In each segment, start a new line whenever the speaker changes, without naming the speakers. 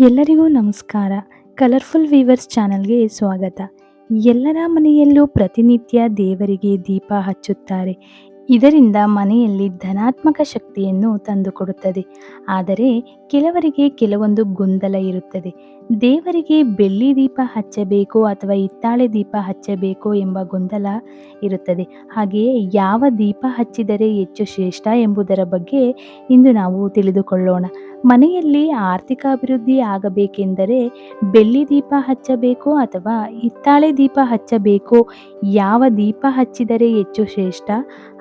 ಎಲ್ಲರಿಗೂ ನಮಸ್ಕಾರ. Colourful viewers ಚಾನಲ್ಗೆ ಸ್ವಾಗತ. ಎಲ್ಲರ ಮನೆಯಲ್ಲೂ ಪ್ರತಿನಿತ್ಯ ದೇವರಿಗೆ ದೀಪ ಹಚ್ಚುತ್ತಾರೆ. ಇದರಿಂದ ಮನೆಯಲ್ಲಿ ಧನಾತ್ಮಕ ಶಕ್ತಿಯನ್ನು ತಂದುಕೊಡುತ್ತದೆ. ಆದರೆ ಕೆಲವರಿಗೆ ಕೆಲವೊಂದು ಗೊಂದಲ ಇರುತ್ತದೆ. ದೇವರಿಗೆ ಬೆಳ್ಳಿ ದೀಪ ಹಚ್ಚಬೇಕು ಅಥವಾ ಹಿತ್ತಾಳೆ ದೀಪ ಹಚ್ಚಬೇಕು ಎಂಬ ಗೊಂದಲ ಇರುತ್ತದೆ. ಹಾಗೆಯೇ ಯಾವ ದೀಪ ಹಚ್ಚಿದರೆ ಹೆಚ್ಚು ಶ್ರೇಷ್ಠ ಎಂಬುದರ ಬಗ್ಗೆ ಇಂದು ನಾವು ತಿಳಿದುಕೊಳ್ಳೋಣ. ಮನೆಯಲ್ಲಿ ಆರ್ಥಿಕ ಅಭಿವೃದ್ಧಿ ಆಗಬೇಕೆಂದರೆ ಬೆಳ್ಳಿ ದೀಪ ಹಚ್ಚಬೇಕು ಅಥವಾ ಹಿತ್ತಾಳೆ ದೀಪ ಹಚ್ಚಬೇಕು, ಯಾವ ದೀಪ ಹಚ್ಚಿದರೆ ಹೆಚ್ಚು ಶ್ರೇಷ್ಠ?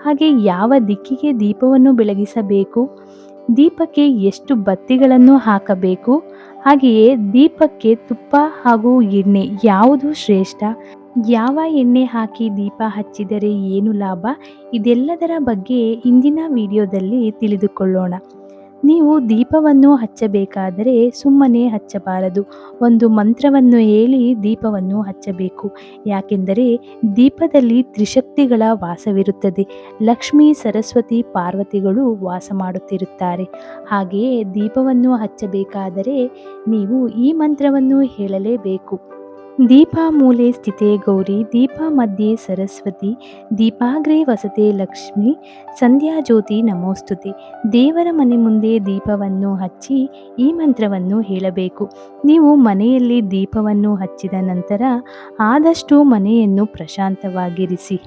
ಹಾಗೆ ಯಾವ ದಿಕ್ಕಿಗೆ ದೀಪವನ್ನು ಬೆಳಗಿಸಬೇಕು? ದೀಪಕ್ಕೆ ಎಷ್ಟು ಬತ್ತಿಗಳನ್ನು ಹಾಕಬೇಕು? ಹಾಗೆಯೇ ದೀಪಕ್ಕೆ ತುಪ್ಪ ಹಾಗೂ ಎಣ್ಣೆ ಯಾವುದು ಶ್ರೇಷ್ಠ? ಯಾವ ಎಣ್ಣೆ ಹಾಕಿ ದೀಪ ಹಚ್ಚಿದರೆ ಏನು ಲಾಭ? ಇದೆಲ್ಲದರ ಬಗ್ಗೆ ಇಂದಿನ ವಿಡಿಯೋದಲ್ಲಿ ತಿಳಿದುಕೊಳ್ಳೋಣ. ನೀವು ದೀಪವನ್ನು ಹಚ್ಚಬೇಕಾದರೆ ಸುಮ್ಮನೆ ಹಚ್ಚಬಾರದು. ಒಂದು ಮಂತ್ರವನ್ನು ಹೇಳಿ ದೀಪವನ್ನು ಹಚ್ಚಬೇಕು. ಯಾಕೆಂದರೆ ದೀಪದಲ್ಲಿ ತ್ರಿಶಕ್ತಿಗಳ ವಾಸವಿರುತ್ತದೆ. ಲಕ್ಷ್ಮೀ, ಸರಸ್ವತಿ, ಪಾರ್ವತಿಗಳು ವಾಸ ಮಾಡುತ್ತಿರುತ್ತಾರೆ. ಹಾಗೆಯೇ ದೀಪವನ್ನು ಹಚ್ಚಬೇಕಾದರೆ ನೀವು ಈ ಮಂತ್ರವನ್ನು ಹೇಳಲೇಬೇಕು. ದೀಪ ಮೂಲೆ ಸ್ಥಿತೆ ಗೌರಿ ದೀಪ ಮಧ್ಯೆ ಸರಸ್ವತಿ, ದೀಪಾಗ್ರೆ ವಸತೆ ಲಕ್ಷ್ಮಿ ಸಂಧ್ಯಾ ಜ್ಯೋತಿ ನಮೋಸ್ತುತಿ. ದೇವರ ಮನೆ ಮುಂದೆ ದೀಪವನ್ನು ಹಚ್ಚಿ ಈ ಮಂತ್ರವನ್ನು ಹೇಳಬೇಕು. ನೀವು ಮನೆಯಲ್ಲಿ ದೀಪವನ್ನು ಹಚ್ಚಿದ ನಂತರ ಆದಷ್ಟು ಮನೆಯನ್ನು ಪ್ರಶಾಂತವಾಗಿರಿಸಿ.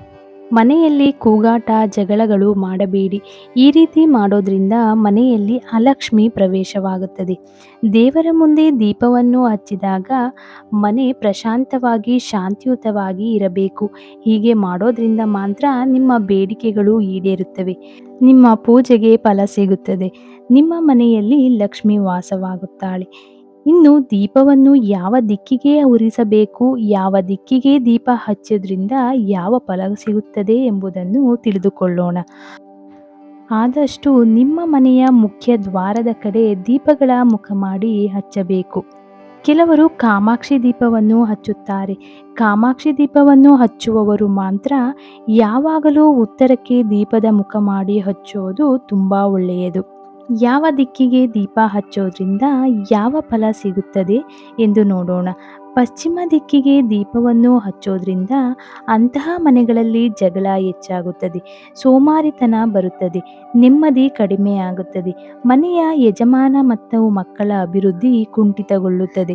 ಮನೆಯಲ್ಲಿ ಕೂಗಾಟ, ಜಗಳಗಳು ಮಾಡಬೇಡಿ. ಈ ರೀತಿ ಮಾಡೋದ್ರಿಂದ ಮನೆಯಲ್ಲಿ ಅಲಕ್ಷ್ಮಿ ಪ್ರವೇಶವಾಗುತ್ತದೆ. ದೇವರ ಮುಂದೆ ದೀಪವನ್ನು ಹಚ್ಚಿದಾಗ ಮನೆ ಪ್ರಶಾಂತವಾಗಿ, ಶಾಂತಿಯುತವಾಗಿ ಇರಬೇಕು. ಹೀಗೆ ಮಾಡೋದ್ರಿಂದ ಮಾತ್ರ ನಿಮ್ಮ ಬೇಡಿಕೆಗಳು ಈಡೇರುತ್ತವೆ. ನಿಮ್ಮ ಪೂಜೆಗೆ ಫಲ ಸಿಗುತ್ತದೆ. ನಿಮ್ಮ ಮನೆಯಲ್ಲಿ ಲಕ್ಷ್ಮಿ ವಾಸವಾಗುತ್ತಾಳೆ. ಇನ್ನು ದೀಪವನ್ನು ಯಾವ ದಿಕ್ಕಿಗೆ ಉರಿಸಬೇಕು, ಯಾವ ದಿಕ್ಕಿಗೆ ದೀಪ ಹಚ್ಚೋದ್ರಿಂದ ಯಾವ ಫಲ ಸಿಗುತ್ತದೆ ಎಂಬುದನ್ನು ತಿಳಿದುಕೊಳ್ಳೋಣ. ಆದಷ್ಟು ನಿಮ್ಮ ಮನೆಯ ಮುಖ್ಯ ದ್ವಾರದ ಕಡೆ ದೀಪಗಳ ಮುಖ ಮಾಡಿ ಹಚ್ಚಬೇಕು. ಕೆಲವರು ಕಾಮಾಕ್ಷಿ ದೀಪವನ್ನು ಹಚ್ಚುತ್ತಾರೆ. ಕಾಮಾಕ್ಷಿ ದೀಪವನ್ನು ಹಚ್ಚುವವರು ಮಾತ್ರ ಯಾವಾಗಲೂ ಉತ್ತರಕ್ಕೆ ದೀಪದ ಮುಖ ಮಾಡಿ ಹಚ್ಚುವುದು ತುಂಬ ಒಳ್ಳೆಯದು. ಯಾವ ದಿಕ್ಕಿಗೆ ದೀಪ ಹಚ್ಚೋದ್ರಿಂದ ಯಾವ ಫಲ ಸಿಗುತ್ತದೆ ಎಂದು ನೋಡೋಣ. ಪಶ್ಚಿಮ ದಿಕ್ಕಿಗೆ ದೀಪವನ್ನು ಹಚ್ಚೋದ್ರಿಂದ ಅಂತಹ ಮನೆಗಳಲ್ಲಿ ಜಗಳ ಹೆಚ್ಚಾಗುತ್ತದೆ, ಸೋಮಾರಿತನ ಬರುತ್ತದೆ, ನೆಮ್ಮದಿ ಕಡಿಮೆಯಾಗುತ್ತದೆ, ಮನೆಯ ಯಜಮಾನ ಮತ್ತು ಮಕ್ಕಳ ಅಭಿವೃದ್ಧಿ ಕುಂಠಿತಗೊಳ್ಳುತ್ತದೆ.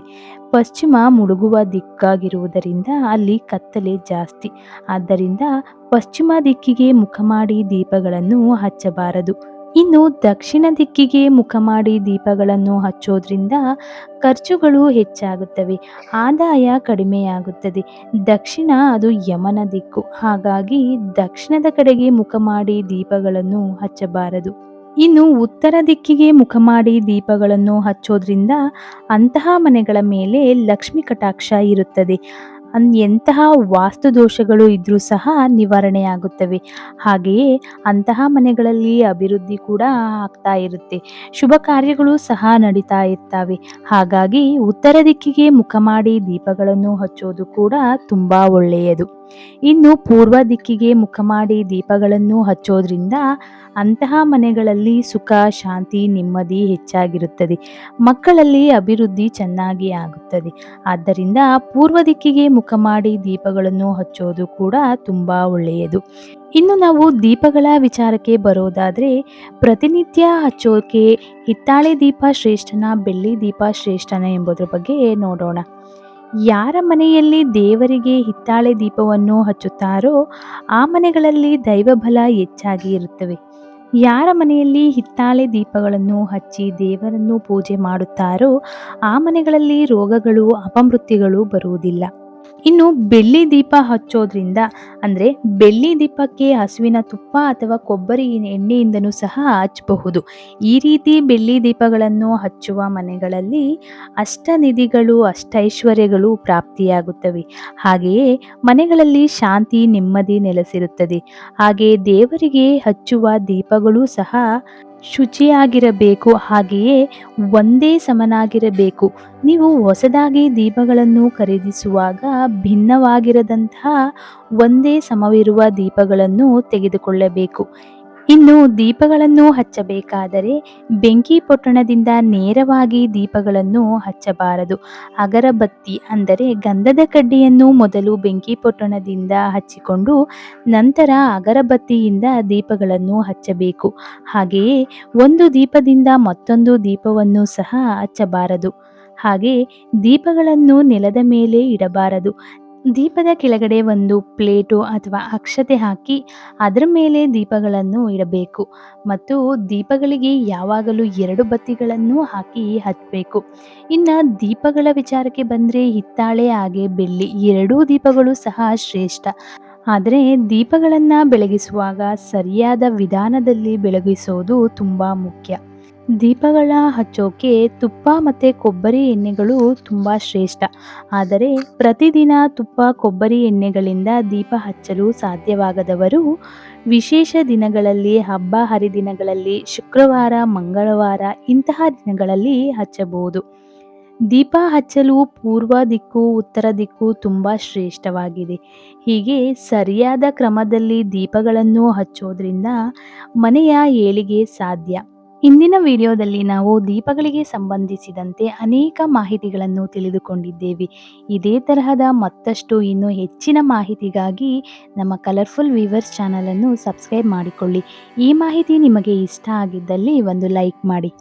ಪಶ್ಚಿಮ ಮುಳುಗುವ ದಿಕ್ಕಾಗಿರುವುದರಿಂದ ಅಲ್ಲಿ ಕತ್ತಲೆ ಜಾಸ್ತಿ, ಆದ್ದರಿಂದ ಪಶ್ಚಿಮ ದಿಕ್ಕಿಗೆ ಮುಖ ಮಾಡಿ ದೀಪಗಳನ್ನು ಹಚ್ಚಬಾರದು. ಇನ್ನು ದಕ್ಷಿಣ ದಿಕ್ಕಿಗೆ ಮುಖ ಮಾಡಿ ದೀಪಗಳನ್ನು ಹಚ್ಚೋದ್ರಿಂದ ಖರ್ಚುಗಳು ಹೆಚ್ಚಾಗುತ್ತವೆ, ಆದಾಯ ಕಡಿಮೆಯಾಗುತ್ತದೆ. ದಕ್ಷಿಣ ಅದು ಯಮನ ದಿಕ್ಕು, ಹಾಗಾಗಿ ದಕ್ಷಿಣದ ಕಡೆಗೆ ಮುಖ ಮಾಡಿ ದೀಪಗಳನ್ನು ಹಚ್ಚಬಾರದು. ಇನ್ನು ಉತ್ತರ ದಿಕ್ಕಿಗೆ ಮುಖ ಮಾಡಿ ದೀಪಗಳನ್ನು ಹಚ್ಚೋದ್ರಿಂದ ಅಂತಹ ಮನೆಗಳ ಮೇಲೆ ಲಕ್ಷ್ಮಿ ಕಟಾಕ್ಷ ಇರುತ್ತದೆ. ಎಂತಹ ವಾಸ್ತು ದೋಷಗಳು ಇದ್ರೂ ಸಹ ನಿವಾರಣೆಯಾಗುತ್ತವೆ. ಹಾಗೆಯೇ ಅಂತಹ ಮನೆಗಳಲ್ಲಿ ಅಭಿವೃದ್ಧಿ ಕೂಡ ಆಗ್ತಾ ಇರುತ್ತೆ. ಶುಭ ಕಾರ್ಯಗಳು ಸಹ ನಡೀತಾ ಇರ್ತವೆ. ಹಾಗಾಗಿ ಉತ್ತರ ದಿಕ್ಕಿಗೆ ಮುಖ ಮಾಡಿ ದೀಪಗಳನ್ನು ಹಚ್ಚೋದು ಕೂಡ ತುಂಬ ಒಳ್ಳೆಯದು. ಇನ್ನು ಪೂರ್ವ ದಿಕ್ಕಿಗೆ ಮುಖ ಮಾಡಿ ದೀಪಗಳನ್ನು ಹಚ್ಚೋದ್ರಿಂದ ಅಂತಹ ಮನೆಗಳಲ್ಲಿ ಸುಖ, ಶಾಂತಿ, ನೆಮ್ಮದಿ ಹೆಚ್ಚಾಗಿರುತ್ತದೆ. ಮಕ್ಕಳಲ್ಲಿ ಅಭಿವೃದ್ಧಿ ಚೆನ್ನಾಗಿ ಆಗುತ್ತದೆ. ಆದ್ದರಿಂದ ಪೂರ್ವ ದಿಕ್ಕಿಗೆ ಮುಖ ಮಾಡಿ ದೀಪಗಳನ್ನು ಹಚ್ಚೋದು ಕೂಡ ತುಂಬ ಒಳ್ಳೆಯದು. ಇನ್ನು ನಾವು ದೀಪಗಳ ವಿಚಾರಕ್ಕೆ ಬರೋದಾದರೆ, ಪ್ರತಿನಿತ್ಯ ಹಚ್ಚೋಕೆ ಹಿತ್ತಾಳೆ ದೀಪ ಶ್ರೇಷ್ಠನ, ಬೆಳ್ಳಿ ದೀಪ ಶ್ರೇಷ್ಠನ ಎಂಬುದರ ಬಗ್ಗೆ ನೋಡೋಣ. ಯಾರ ಮನೆಯಲ್ಲಿ ದೇವರಿಗೆ ಹಿತ್ತಾಳೆ ದೀಪವನ್ನು ಹಚ್ಚುತ್ತಾರೋ ಆ ಮನೆಗಳಲ್ಲಿ ದೈವಬಲ ಹೆಚ್ಚಾಗಿ ಇರುತ್ತವೆ. ಯಾರ ಮನೆಯಲ್ಲಿ ಹಿತ್ತಾಳೆ ದೀಪಗಳನ್ನು ಹಚ್ಚಿ ದೇವರನ್ನು ಪೂಜೆ ಮಾಡುತ್ತಾರೋ ಆ ಮನೆಗಳಲ್ಲಿ ರೋಗಗಳು ಅಪಮೃತ್ಯುಗಳು ಬರುವುದಿಲ್ಲ. ಇನ್ನು ಬೆಳ್ಳಿ ದೀಪ ಹಚ್ಚೋದ್ರಿಂದ, ಅಂದರೆ ಬೆಳ್ಳಿ ದೀಪಕ್ಕೆ ಹಸುವಿನ ತುಪ್ಪ ಅಥವಾ ಕೊಬ್ಬರಿ ಎಣ್ಣೆಯಿಂದನೂ ಸಹ ಹಚ್ಚಬಹುದು ಈ ರೀತಿ ಬೆಳ್ಳಿ ದೀಪಗಳನ್ನು ಹಚ್ಚುವ ಮನೆಗಳಲ್ಲಿ ಅಷ್ಟನಿಧಿಗಳು, ಅಷ್ಟೈಶ್ವರ್ಯಗಳು ಪ್ರಾಪ್ತಿಯಾಗುತ್ತವೆ. ಹಾಗೆಯೇ ಮನೆಗಳಲ್ಲಿ ಶಾಂತಿ, ನೆಮ್ಮದಿ ನೆಲೆಸಿರುತ್ತದೆ. ಹಾಗೆ ದೇವರಿಗೆ ಹಚ್ಚುವ ದೀಪಗಳು ಸಹ ಶುಚಿಯಾಗಿರಬೇಕು ಹಾಗೆಯೇ ಒಂದೇ ಸಮನಾಗಿರಬೇಕು. ನೀವು ಹೊಸದಾಗಿ ದೀಪಗಳನ್ನು ಖರೀದಿಸುವಾಗ ಭಿನ್ನವಾಗಿರದಂತಹ ಒಂದೇ ಸಮವಿರುವ ದೀಪಗಳನ್ನು ತೆಗೆದುಕೊಳ್ಳಬೇಕು. ಇನ್ನು ದೀಪಗಳನ್ನು ಹಚ್ಚಬೇಕಾದರೆ ಬೆಂಕಿ ಪೊಟ್ಟಣದಿಂದ ನೇರವಾಗಿ ದೀಪಗಳನ್ನು ಹಚ್ಚಬಾರದು. ಅಗರಬತ್ತಿ ಅಂದರೆ ಗಂಧದ ಕಡ್ಡಿಯನ್ನು ಮೊದಲು ಬೆಂಕಿ ಪೊಟ್ಟಣದಿಂದ ಹಚ್ಚಿಕೊಂಡು ನಂತರ ಅಗರಬತ್ತಿಯಿಂದ ದೀಪಗಳನ್ನು ಹಚ್ಚಬೇಕು. ಹಾಗೆಯೇ ಒಂದು ದೀಪದಿಂದ ಮತ್ತೊಂದು ದೀಪವನ್ನು ಸಹ ಹಚ್ಚಬಾರದು. ಹಾಗೆ ದೀಪಗಳನ್ನು ನೆಲದ ಮೇಲೆ ಇಡಬಾರದು. ದೀಪದ ಕೆಳಗಡೆ ಒಂದು ಪ್ಲೇಟು ಅಥವಾ ಅಕ್ಷತೆ ಹಾಕಿ ಅದರ ಮೇಲೆ ದೀಪಗಳನ್ನು ಇಡಬೇಕು ಮತ್ತು ದೀಪಗಳಿಗೆ ಯಾವಾಗಲೂ ಎರಡು ಬತ್ತಿಗಳನ್ನು ಹಾಕಿ ಹಚ್ಚಬೇಕು. ಇನ್ನು ದೀಪಗಳ ವಿಚಾರಕ್ಕೆ ಬಂದರೆ ಹಿತ್ತಾಳೆ, ಹಾಗೆ ಬೆಳ್ಳಿ ಎರಡೂ ದೀಪಗಳು ಸಹ ಶ್ರೇಷ್ಠ. ಆದರೆ ದೀಪಗಳನ್ನು ಬೆಳಗಿಸುವಾಗ ಸರಿಯಾದ ವಿಧಾನದಲ್ಲಿ ಬೆಳಗಿಸೋದು ತುಂಬ ಮುಖ್ಯ. ದೀಪಗಳ ಹಚ್ಚೋಕೆ ತುಪ್ಪ ಮತ್ತು ಕೊಬ್ಬರಿ ಎಣ್ಣೆಗಳು ತುಂಬ ಶ್ರೇಷ್ಠ. ಆದರೆ ಪ್ರತಿದಿನ ತುಪ್ಪ, ಕೊಬ್ಬರಿ ಎಣ್ಣೆಗಳಿಂದ ದೀಪ ಹಚ್ಚಲು ಸಾಧ್ಯವಾಗದವರು ವಿಶೇಷ ದಿನಗಳಲ್ಲಿ, ಹಬ್ಬ ಹರಿದಿನಗಳಲ್ಲಿ, ಶುಕ್ರವಾರ, ಮಂಗಳವಾರ ಇಂತಹ ದಿನಗಳಲ್ಲಿ ಹಚ್ಚಬಹುದು. ದೀಪ ಹಚ್ಚಲು ಪೂರ್ವ ದಿಕ್ಕು, ಉತ್ತರ ದಿಕ್ಕು ತುಂಬ ಶ್ರೇಷ್ಠವಾಗಿದೆ. ಹೀಗೆ ಸರಿಯಾದ ಕ್ರಮದಲ್ಲಿ ದೀಪಗಳನ್ನು ಹಚ್ಚೋದ್ರಿಂದ ಮನೆಯ ಏಳಿಗೆ ಸಾಧ್ಯ. ಇಂದಿನ ವಿಡಿಯೋದಲ್ಲಿ ನಾವು ದೀಪಗಳಿಗೆ ಸಂಬಂಧಿಸಿದಂತೆ ಅನೇಕ ಮಾಹಿತಿಗಳನ್ನು ತಿಳಿದುಕೊಂಡಿದ್ದೇವೆ. ಇದೇ ತರಹದ ಮತ್ತಷ್ಟು ಇನ್ನೂ ಹೆಚ್ಚಿನ ಮಾಹಿತಿಗಾಗಿ ನಮ್ಮ ಕಲರ್ಫುಲ್ ವೀವರ್ಸ್ ಚಾನಲನ್ನು ಸಬ್ಸ್ಕ್ರೈಬ್ ಮಾಡಿಕೊಳ್ಳಿ. ಈ ಮಾಹಿತಿ ನಿಮಗೆ ಇಷ್ಟ ಆಗಿದ್ದಲ್ಲಿ ಒಂದು ಲೈಕ್ ಮಾಡಿ.